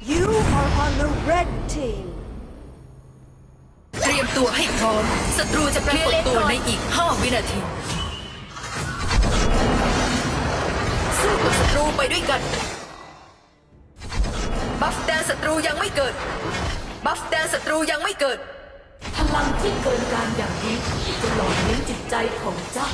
You are on the red team. เตรียมตัวให้พร้อมศัตรูจะปรากฏตัวในอีก 5 วินาทีสู้กับศัตรูไปด้วยกันบัฟแดนศัตรูยังไม่เกิดบัฟแดนศัตรูยังไม่เกิด พลังที่เกินการอย่างนี้จะหล่อเลี้ยงจิตใจของเจ้า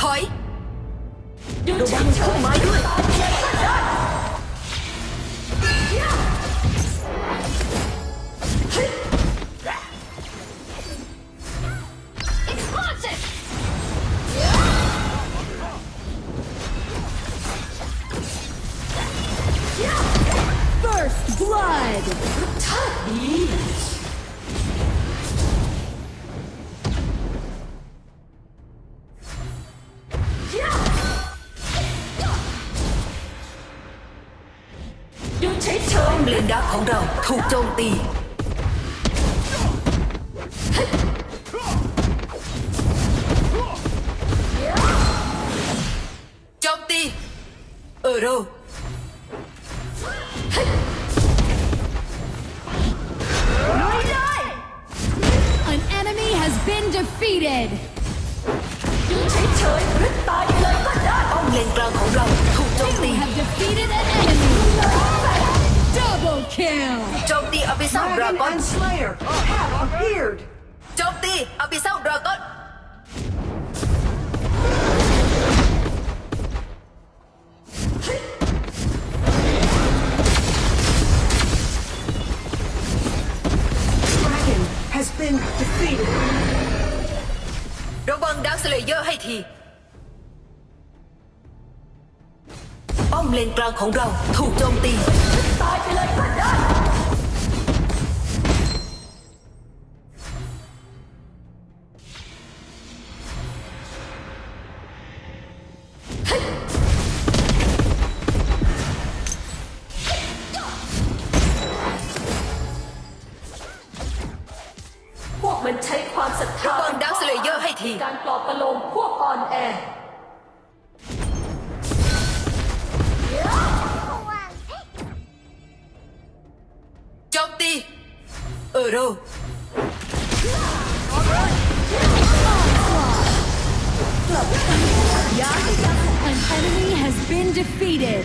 ถอยดูดังเข้ามาด้วย ถูกโจมตี โจมตี เออโร An enemy has been defeated. ๆหยุดเฉยๆหรือตายไปเลยก็ได้ ป้อมเลนกลางของเราถูกโจม You ตี have defeated an enemy. kill. Trong ti Abyssal phía sau Dragon. Slayer have appeared. Trong ti Abyssal Dragon. Dragon has been defeated. Dragon Dark Slayer hay thì bom lên trang khổng rau thủ trong tim Shakti An enemy has been defeated.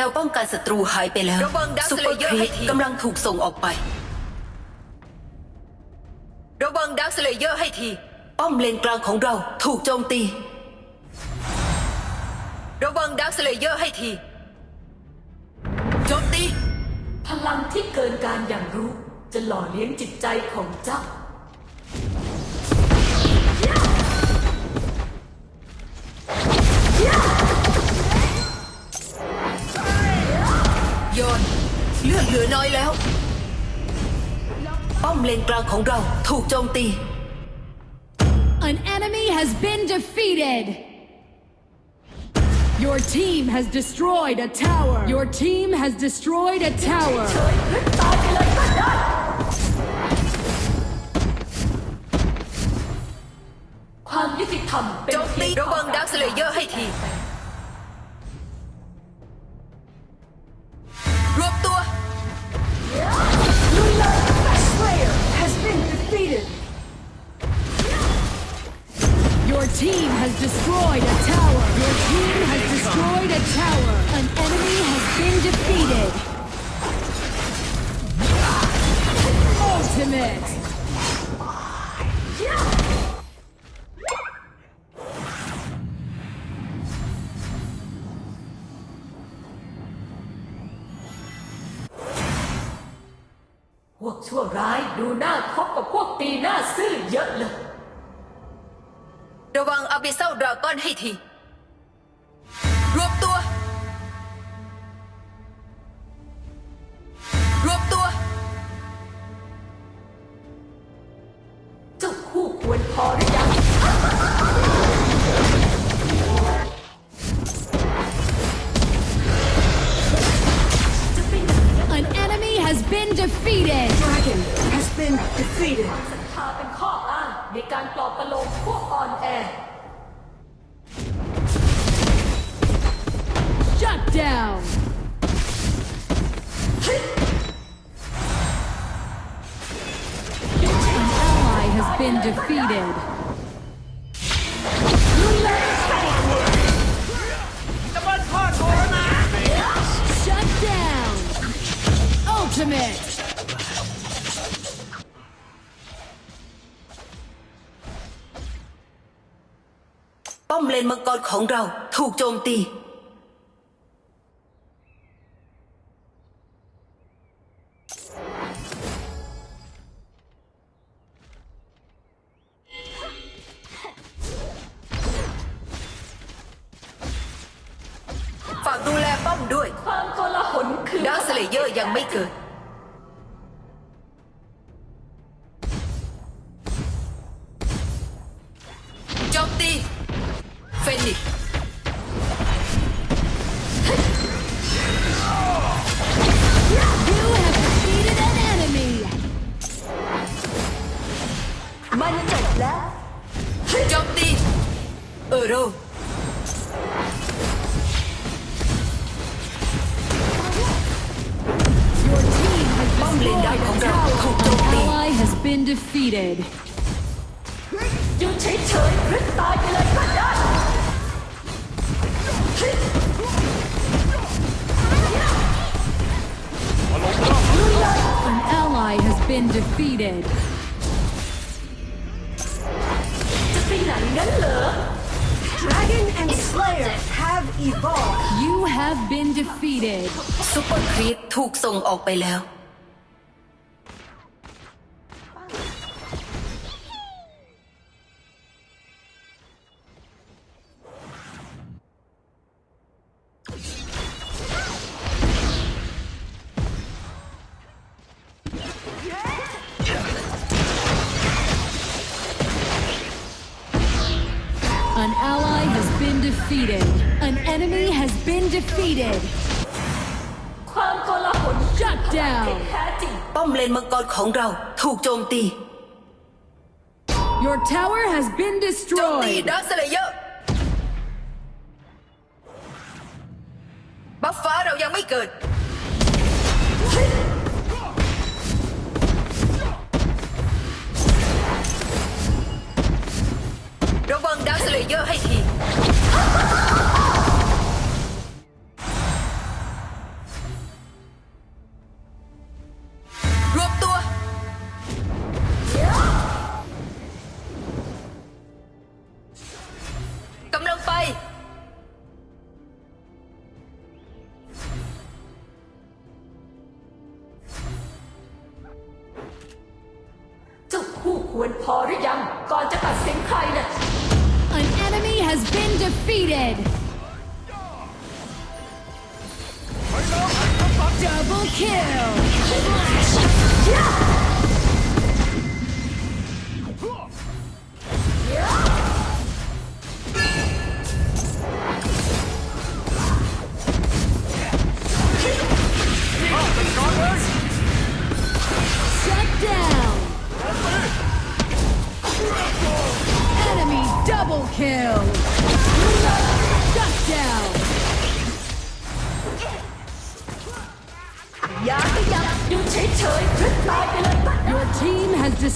แนวป้องกันศัตรูหายไปแล้วระวังดักซุปเปอร์ Slayer ครีให้ปทีกำลังถูกส่งออกไประวังดักสเลเยอร์ให้ที ป้อมเลนกลางของเราถูกโจมตี ระวังดักสเลเยอร์ให้ที โจมตี พลังที่เกินการอย่างรู้ จะหล่อเลี้ยงจิตใจของเจ้า โยน เลือดเหลือน้อยแล้ว ป้อมเลนกลางของเราถูกโจมตี An enemy has been defeated. Your team has destroyed a tower. Your team has destroyed a tower. เฉยหรือตายไปเลยก็ได้ ความยุติธรรมเป็นโจมตีเพียงระวังดักสเลเยอร์ให้ที team has destroyed a tower. Your team has destroyed a tower. An enemy has been defeated. Ultimate. พวกชั่วร้ายดูหน้าคบกับพวกตีหน้าซื่อเยอะเลย ระวังอาบิเซลดราก้อนให้ที been defeated. Shut down! Ultimate! Bom lên mừng con khổng rau, thuộc trôm tì. เลเยอร์ยังไม่เกิด โจมตี เฟนิกซ์ You have defeated an enemy. มันจบแล้ว โจม been defeated. อยู่เฉยๆหรือตายไปเลยก็ได้ An ally has been defeated. จะไปไหนงั้นเหรอ Dragon and Slayer have evolved. You have been defeated. ซุปเปอร์ครีปถูกส่งออกไปแล้ว defeated. An enemy has been defeated. ความโกลาหล Shut down. แท้จริง ป้อมเลนมังกรของเราถูกโจมตี Your tower has been โจมตี destroyed. ดักสเลเยอร์ บัฟฟ้าเรายังไม่เกิด คู่ควรพอหรือยัง ก่อนจะตัดสินใครน่ะ An enemy has been defeated. Double kill.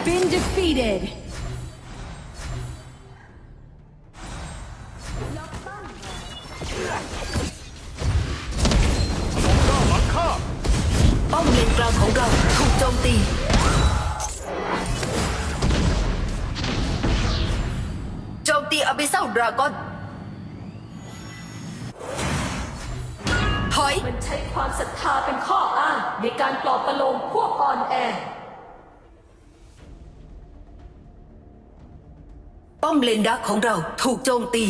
An enemy has been defeated. ป้อมเลนกลางของเราถูกโจมตีโจมตีอ b ิ s ซ l ดราก้อนถอย มันใช้ความศรัทธาเป็นข้ออ้างในการปลอบประโลมพวกอ่อนแอ ป้อมเลนดักของเราถูกโจมตี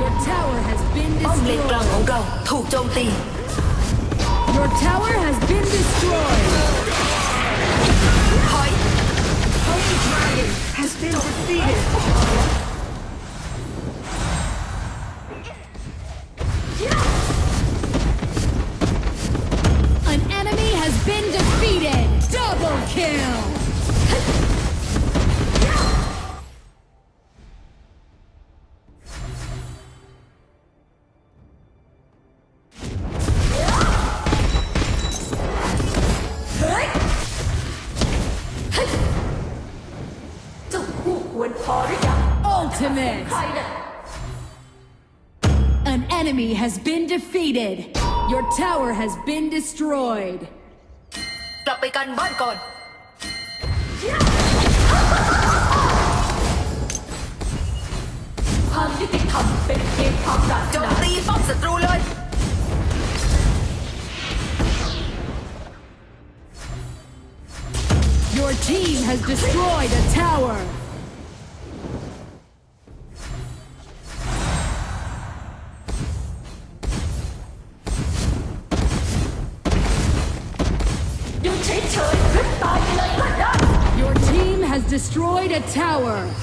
Your tower has been ป้อมเลนกลาง destroyed. ของเราถูกโจมตี Your tower has been destroyed. ถอย Holy Dragon has been defeated. Ultimate. ใครน่ะ An enemy has been defeated. Your tower has been destroyed. กลับไปกันบ้านก่อน ความยุติธรรมเป็นเพียงความปรารถ โจม นา ตีป้อมศัตรูเลย Your team has destroyed a tower. Tower.